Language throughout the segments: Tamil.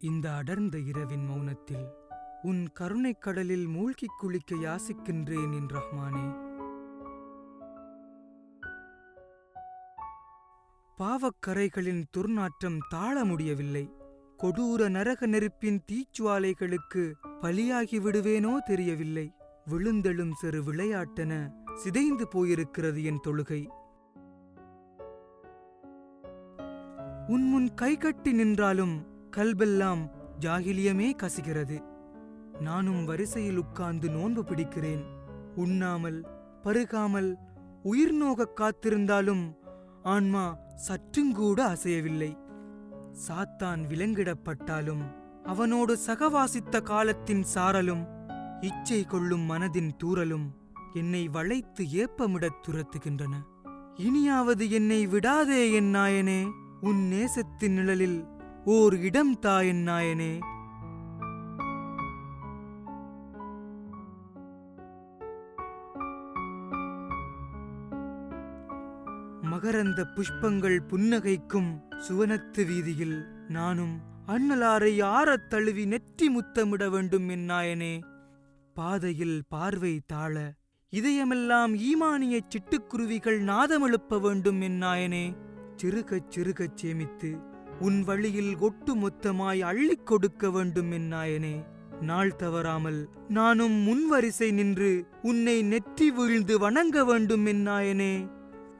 இந்த அடர்ந்த இரவின் மௌனத்தில் உன் கருணைக் கடலில் மூழ்கிக் குளிக்க யாசிக்கின்றேன் என் ரஹ்மானே. பாவக்கரைகளின் துர்நாற்றம் தாழ முடியவில்லை. கொடூர நரக நெருப்பின் தீச்சுவாலைகளுக்கு பலியாகி விடுவேனோ தெரியவில்லை. விழுந்தெழும் சிறு விளையாட்டென சிதைந்து போயிருக்கிறது என் தொழுகை. உன் முன் கைகட்டி நின்றாலும் கல்பெல்லாம் ஜாகிலியமே கசிகிறது. நானும் வரிசையில் உட்கார்ந்து நோன்பு பிடிக்கிறேன். உண்ணாமல் பருகாமல் உயிர் நோகக் காத்திருந்தாலும் ஆன்மா சற்றுங்கூட அசையவில்லை. சாத்தான் விலங்கிடப்பட்டாலும் அவனோடு சகவாசித்த காலத்தின் சாரலும் இச்சை கொள்ளும் மனதின் தூறலும் என்னை வளைத்து ஏப்பமிடத் துரத்துகின்றன. இனியாவது என்னை விடாதே என் நாயனே உன் நேசத்தின் நிழலில் ஓர் இடம் தாயன் நாயனே மகரந்த புஷ்பங்கள் புன்னகைக்கும் சுவனத்து வீதியில் நானும் அண்ணலாரை ஆறத் தழுவி நெற்றி முத்தமிட வேண்டும் என் நாயனே பாதையில் பார்வை தாழ இதயமெல்லாம் ஈமானிய சிட்டுக்குருவிகள் நாதமெழுப்ப வேண்டும் என் நாயனே சிறுகச் சிறுகச் சேமித்து உன் வழியில் ஒட்டுமொத்தமாய் அள்ளிக் கொடுக்க வேண்டும் என் நாயனே. நாள் தவறாமல் நானும் முன்வரிசை நின்று உன்னை நெற்றி வீழ்ந்து வணங்க வேண்டும் என் நாயனே.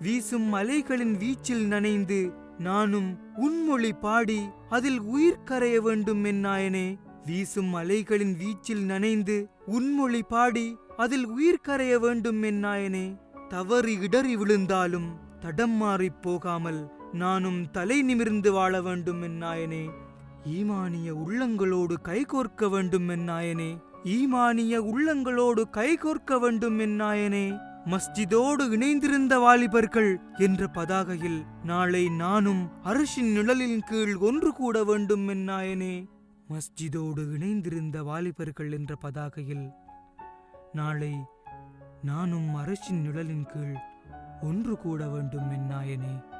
வீசும் அலைகளின் வீச்சில் நனைந்து நானும் உன்மொழி பாடி அதில் உயிர் கரைய வேண்டும் என் நாயனே. வீசும் அலைகளின் வீச்சில் நனைந்து உன்மொழி பாடி அதில் உயிர் கரைய வேண்டும் என் நாயனே. தவறி இடறி விழுந்தாலும் தடம் மாறிப் போகாமல் நானும் தலை நிமிர்ந்து வாழ வேண்டும் என்னாயனே. ஈமானிய உள்ளங்களோடு கைகோர்க்க வேண்டும் என்னாயனே. ஈமானிய உள்ளங்களோடு கைகோர்க்க வேண்டும் என்னாயனே. மஸ்ஜிதோடு இணைந்திருந்த வாலிபர்கள் என்ற பதாகையில் நாளை நானும் அரசின் நிழலின் கீழ் ஒன்று கூட வேண்டும் என்னாயனே. மஸ்ஜிதோடு இணைந்திருந்த வாலிபர்கள் என்ற பதாகையில் நாளை நானும் அரசின் நிழலின் கீழ் ஒன்று கூட வேண்டும் என்னாயனே.